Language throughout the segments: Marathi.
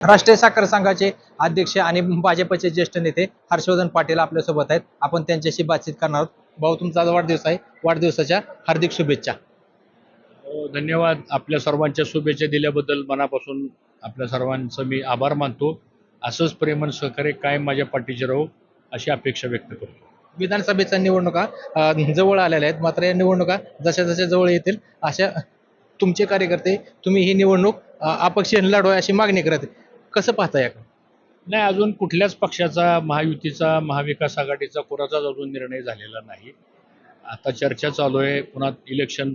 राष्ट्रीय साखर संघाचे अध्यक्ष आणि भाजपचे ज्येष्ठ नेते हर्षवर्धन पाटील आपल्यासोबत आहेत. आपण त्यांच्याशी बातचीत करणार आहोत. भाऊ तुमचा आज वाढदिवस आहे. वाढदिवसाच्या हार्दिक शुभेच्छा. हो, धन्यवाद. आपल्या सर्वांच्या शुभेच्छा दिल्याबद्दल मनापासून आपल्या सर्वांचं मी आभार मानतो. असंच प्रेम आणि सहकार्य कायम माझ्या पाठीचे राहू अशी अपेक्षा व्यक्त करतो. विधानसभेच्या निवडणुका जवळ आलेल्या आहेत. मात्र या निवडणुका जशा जशा जवळ येतील अशा तुमचे कार्यकर्ते तुम्ही ही निवडणूक अपक्ष लढवा अशी मागणी करत. कसं पाहता का नाही अजून कुठल्याच पक्षाचा महायुतीचा महाविकास आघाडीचा कोणाचाच अजून निर्णय झालेला नाही. आता चर्चा चालू आहे पुन्हा इलेक्शन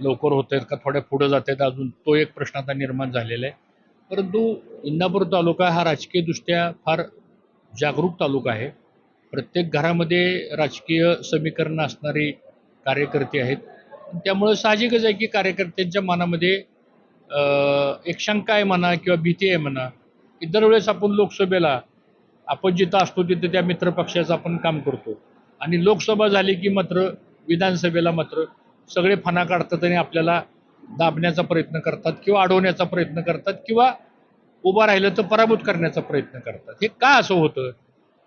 लवकर होत आहेत का थोड्या पुढं जात आहेत अजून तो एक प्रश्न आता निर्माण झालेला आहे. परंतु इंदापूर तालुका हा राजकीयदृष्ट्या फार जागरूक तालुका आहे. प्रत्येक घरामध्ये राजकीय समीकरण असणारी कार्यकर्ते आहेत. त्यामुळं साहजिकच आहे की कार्यकर्त्यांच्या मनामध्ये एक शंका आहे म्हणा किंवा भीती आहे म्हणा इतर दरवेळेस आपण लोकसभेला आपण जिथं असतो तिथं त्या मित्रपक्षाचं आपण काम करतो. आणि लोकसभा झाली की मात्र विधानसभेला मात्र सगळे फणा काढतात आणि आपल्याला दाबण्याचा प्रयत्न करतात किंवा अडवण्याचा प्रयत्न करतात किंवा उभा राहिलं तर पराभूत करण्याचा प्रयत्न करतात. हे का असं होतं?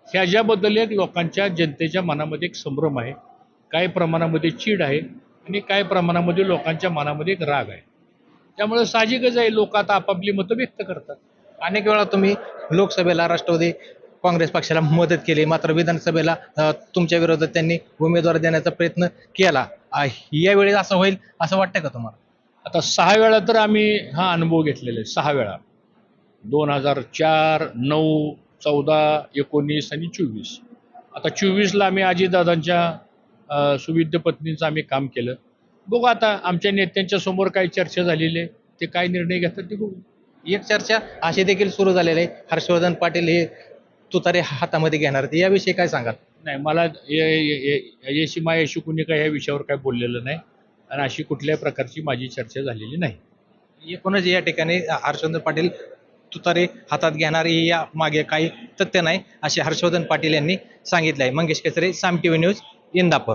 ह्याच्याबद्दल एक लोकांच्या जनतेच्या मनामध्ये एक संभ्रम आहे. काही प्रमाणामध्ये चीड आहे आणि काही प्रमाणामध्ये लोकांच्या मनामध्ये एक राग आहे. त्यामुळे साहजिकच आहे. लोक आता आपापली मतं व्यक्त करतात. अनेक वेळा तुम्ही लोकसभेला राष्ट्रवादी काँग्रेस पक्षाला मदत केली मात्र विधानसभेला तुमच्या विरोधात त्यांनी उमेदवार देण्याचा प्रयत्न केला. यावेळी असं होईल असं वाटतं का तुम्हाला? आता सहा वेळा तर आम्ही हा अनुभव घेतलेला आहे सहा वेळा. दोन हजार चार नऊ चौदा एकोणीस आणि चोवीस. आता चोवीसला आम्ही अजितदादांच्या अं, सुविद्य पत्नीचं आम्ही काम केलं. बघू आता आमच्या नेत्यांच्या समोर काही चर्चा झालेली आहे ते काय निर्णय घेतात ते बघू. एक चर्चा अशी देखील सुरू झालेली आहे. हर्षवर्धन पाटील हे तुतारे हातामध्ये घेणार आहेत. याविषयी काय सांगाल? नाही मला याशी मायाशी कुणी काय ह्या विषयावर काय बोललेलं नाही. आणि अशी कुठल्याही प्रकारची माझी चर्चा झालेली नाही. एकूणच या ठिकाणी हर्षवर्धन पाटील तुतारे हातात घेणार या मागे काही तथ्य नाही असे हर्षवर्धन पाटील यांनी सांगितले आहे मंगेश केसरे साम टीव्ही न्यूज इंदापूर.